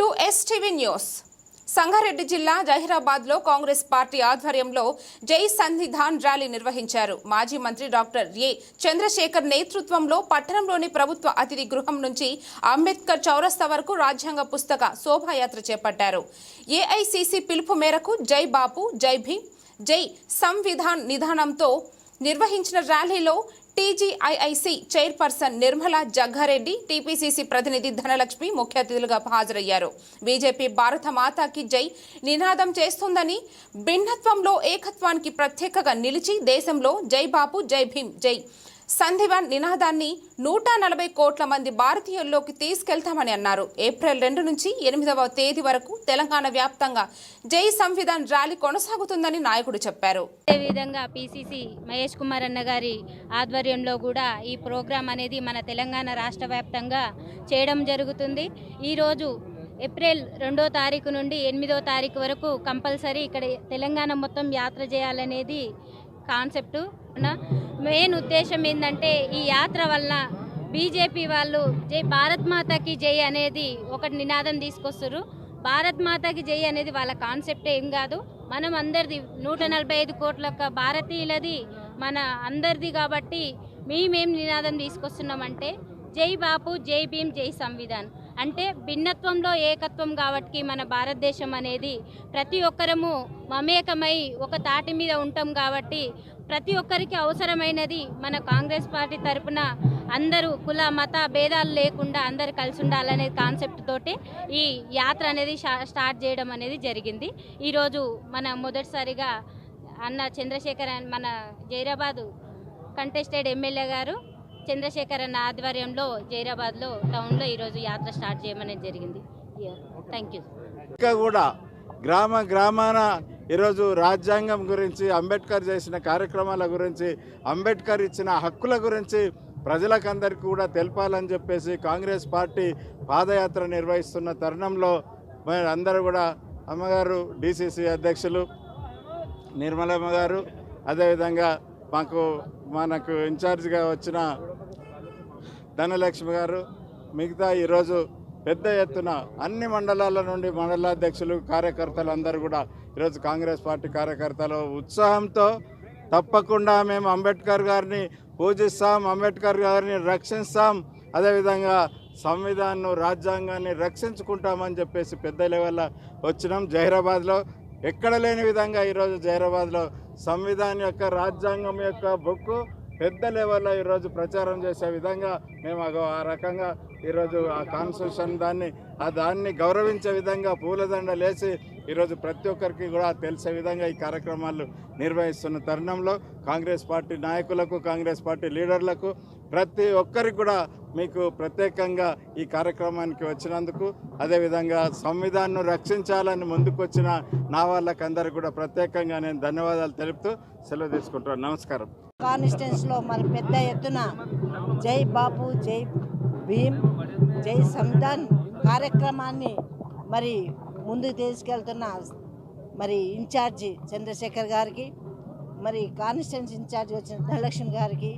To STV news. Sangareddy జిల్లా జహీరాబాద్లో Congress party ఆధ్వర్యంలో జై సంవిధాన్ ర్యాలీ నిర్వహించారు. మాజీ మంత్రి డాక్టర్ ఏ చంద్రశేఖర్ నేతృత్వంలో పట్టణంలోని ప్రభుత్వ అతిథి గృహం నుంచి అంబేద్కర్ చౌరస్తా వరకు రాజ్యాంగ పుస్తక శోభాయాత్ర చేపట్టారు. ఏఐసిసి పిలుపు మేరకు జై బాపు జై భీమ్ జై సంవిధాన్ నిధానంతో నిర్వహించిన ర్యాలీలో TGIIC chairperson Nirmala Jaggareddy TPCC ప్రతినిధి ధనలక్ష్మి ముఖ్య అతిథులుగా హాజరయ్యారు. బీజేపీ భారత మాతాకి జై. నినాదం చేస్తుందని భిన్నత్వంలో ఏకత్వానికి ప్రత్యేకగా నిలిచి దేశంలో జై బాపు జై భీమ్ జై. సంధివన్ నినాదాన్ని నూట నలభై కోట్ల మంది భారతీయుల్లోకి తీసుకెళ్తామని అన్నారు. ఏప్రిల్ రెండు నుంచి ఎనిమిదవ తేదీ వరకు తెలంగాణ వ్యాప్తంగా జై సంవిధాన్ ర్యాలీ కొనసాగుతుందని నాయకుడు చెప్పారు. అదేవిధంగా పిసిసి మహేష్ కుమార్ అన్న గారి ఆధ్వర్యంలో కూడా ఈ ప్రోగ్రాం అనేది మన తెలంగాణ రాష్ట్ర వ్యాప్తంగా చేయడం జరుగుతుంది. ఈరోజు ఏప్రిల్ రెండో తారీఖు నుండి ఎనిమిదో తారీఖు వరకు కంపల్సరీ ఇక్కడ తెలంగాణ మొత్తం యాత్ర చేయాలనేది కాన్సెప్ట్. మెయిన్ ఉద్దేశం ఏంటంటే ఈ యాత్ర వలన బీజేపీ వాళ్ళు జై భారత్ మాతాకి జై అనేది ఒకటి నినాదం తీసుకొస్తారు భారత్ మాతాకి జై అనేది వాళ్ళ కాన్సెప్ట్ ఏం కాదు. మనం అందరిది నూట నలభై ఐదు కోట్ల యొక్క భారతీయులది మన అందరిది కాబట్టి మేమేం నినాదం తీసుకొస్తున్నామంటే జై బాపు జై భీమ్ జై సంవిధాన్. అంటే భిన్నత్వంలో ఏకత్వం కాబట్టి మన భారతదేశం అనేది ప్రతి ఒక్కరము మమేకమై ఒక తాటి మీద ఉంటాం కాబట్టి ప్రతి ఒక్కరికి అవసరమైనది మన కాంగ్రెస్ పార్టీ తరపున అందరూ కుల మత భేదాలు లేకుండా అందరు కలిసి ఉండాలనే కాన్సెప్ట్ తోటి ఈ యాత్ర అనేది స్టార్ట్ చేయడం అనేది జరిగింది. ఈరోజు మన మొదటిసారిగా అన్న చంద్రశేఖర్ మన జైరాబాదు కంటెస్టెడ్ ఎమ్మెల్యే గారు చంద్రశేఖర్ అన్న ఆధ్వర్యంలో జైరాబాద్లో టౌన్లో ఈరోజు యాత్ర స్టార్ట్ చేయమనేది జరిగింది. థ్యాంక్ యూ ఇంకా కూడా గ్రామ గ్రామాన ఈరోజు రాజ్యాంగం గురించి అంబేద్కర్ చేసిన కార్యక్రమాల గురించి అంబేద్కర్ ఇచ్చిన హక్కుల గురించి ప్రజలకందరికీ కూడా తెలపాలని చెప్పేసి కాంగ్రెస్ పార్టీ పాదయాత్ర నిర్వహిస్తున్న తరుణంలో మరి అందరూ కూడా అమ్మగారు డిసిసి అధ్యక్షులు నిర్మలమ్మ గారు అదేవిధంగా మాకు మనకు ఇన్ఛార్జిగా వచ్చిన ధనలక్ష్మి గారు మిగతా ఈరోజు పెద్ద ఎత్తున అన్ని మండలాల నుండి మండలాధ్యక్షులు కార్యకర్తలు అందరూ కూడా ఈరోజు కాంగ్రెస్ పార్టీ కార్యకర్తలు ఉత్సాహంతో తప్పకుండా మేము అంబేద్కర్ గారిని పూజిస్తాం అంబేద్కర్ గారిని రక్షిస్తాం. అదేవిధంగా సంవిధానం రాజ్యాంగాన్ని రక్షించుకుంటామని చెప్పేసి పెద్ద లెవెల్లో వచ్చినాం జహీరాబాద్లో. ఎక్కడ లేని విధంగా ఈరోజు జహీరాబాద్లో సంవిధానం యొక్క రాజ్యాంగం యొక్క బుక్కు పెద్ద లెవెల్లో ఈరోజు ప్రచారం చేసే విధంగా మేము ఆ రకంగా ఈరోజు ఆ కాన్స్టిట్యూషన్ దాన్ని ఆ దాన్ని గౌరవించే విధంగా పూలదండ లేచి ఈరోజు ప్రతి ఒక్కరికి కూడా తెలిసే విధంగా ఈ కార్యక్రమాలు నిర్వహిస్తున్న తరుణంలో కాంగ్రెస్ పార్టీ నాయకులకు కాంగ్రెస్ పార్టీ లీడర్లకు ప్రతి ఒక్కరికి కూడా మీకు ప్రత్యేకంగా ఈ కార్యక్రమానికి వచ్చినందుకు అదేవిధంగా సంవిధానం రక్షించాలని ముందుకొచ్చిన నా వాళ్ళకందరికీ కూడా ప్రత్యేకంగా నేను ధన్యవాదాలు తెలుపుతూ సెలవు తీసుకుంటున్నాను. నమస్కారం. కాన్స్టిట్యూన్స్లో మరి పెద్ద ఎత్తున జై బాపు జై భీమ్ జై సంవిధాన్ కార్యక్రమాన్ని మరి ముందుకు తీసుకెళ్తున్న మరి ఇన్ఛార్జి చంద్రశేఖర్ గారికి మరి కాన్స్టిట్యున్సీ ఇన్ఛార్జి వచ్చిన ధనలక్ష్మి గారికి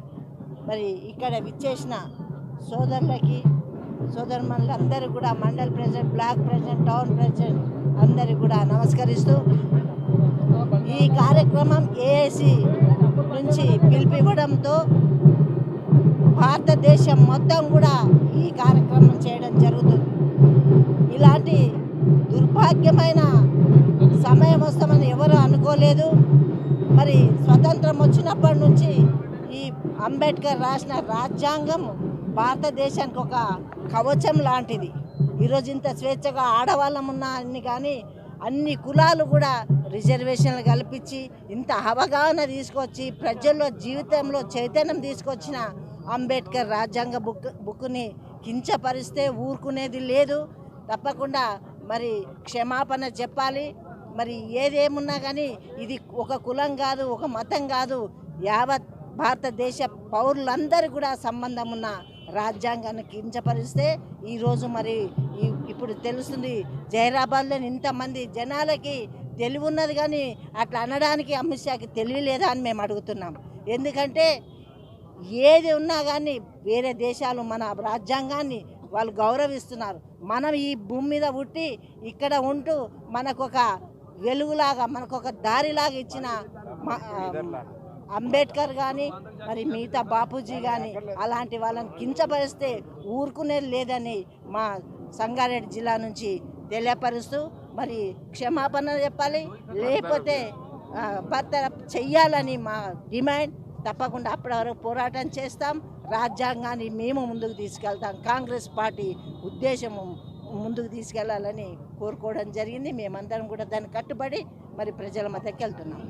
మరి ఇక్కడ విచ్చేసిన సోదరులకి సోదరుమణులందరూ కూడా mandal president block president town president అందరికి కూడా నమస్కరిస్తూ ఈ కార్యక్రమం ఏఏసి నుంచి పిలిపివ్వడంతో భారతదేశం మొత్తం కూడా ఈ కార్యక్రమం చేయడం జరుగుతుంది. దుర్భాగ్యమైన సమయం వస్తామని ఎవరు అనుకోలేదు. మరి స్వతంత్రం వచ్చినప్పటి నుంచి ఈ అంబేద్కర్ రాసిన రాజ్యాంగం భారతదేశానికి ఒక కవచం లాంటిది. ఈరోజు ఇంత స్వేచ్ఛగా ఆడవాళ్ళం ఉన్నా అన్ని కానీ అన్ని కులాలు కూడా రిజర్వేషన్లు కల్పించి ఇంత అవగాహన తీసుకొచ్చి ప్రజల్లో జీవితంలో చైతన్యం తీసుకొచ్చిన అంబేద్కర్ రాజ్యాంగ బుక్ బుక్ని కించపరిస్తే ఊరుకునేది లేదు. తప్పకుండా మరి క్షమాపణ చెప్పాలి. మరి ఏదేమున్నా కానీ ఇది ఒక కులం కాదు ఒక మతం కాదు. యావత్ భారతదేశ పౌరులందరూ కూడా సంబంధం ఉన్న రాజ్యాంగాన్ని కించపరిస్తే ఈరోజు మరి ఇప్పుడు తెలుస్తుంది జైరాబాద్లో ఇంతమంది జనాలకి తెలివి ఉన్నది కానీ అట్లా అనడానికి అమిత్ షాకి తెలియలేదా అని మేము అడుగుతున్నాం. ఎందుకంటే ఏది ఉన్నా కానీ వేరే దేశాలు మన రాజ్యాంగాన్ని వాళ్ళు గౌరవిస్తున్నారు. మనం ఈ భూమి మీద పుట్టి ఇక్కడ ఉంటూ మనకు ఒక వెలుగులాగా మనకు ఒక దారిలాగా ఇచ్చిన అంబేద్కర్ కానీ మరి మిగతా బాపూజీ కానీ అలాంటి వాళ్ళని కించపరిస్తే ఊరుకునేది లేదని మా సంగారెడ్డి జిల్లా నుంచి తెలియపరుస్తూ మరి క్షమాపణ చెప్పాలి. లేకపోతే భర్త చెయ్యాలని మా డిమాండ్ తప్పకుండా అప్పటి వరకు పోరాటం చేస్తాం. రాజ్యాంగాన్ని మేము ముందుకు తీసుకెళ్తాం. కాంగ్రెస్ పార్టీ ఉద్దేశము ముందుకు తీసుకెళ్ళాలని కోరుకోవడం జరిగింది. మేమందరం కూడా దాన్ని కట్టుబడి మరి ప్రజల మధ్యకి వెళ్తున్నాం.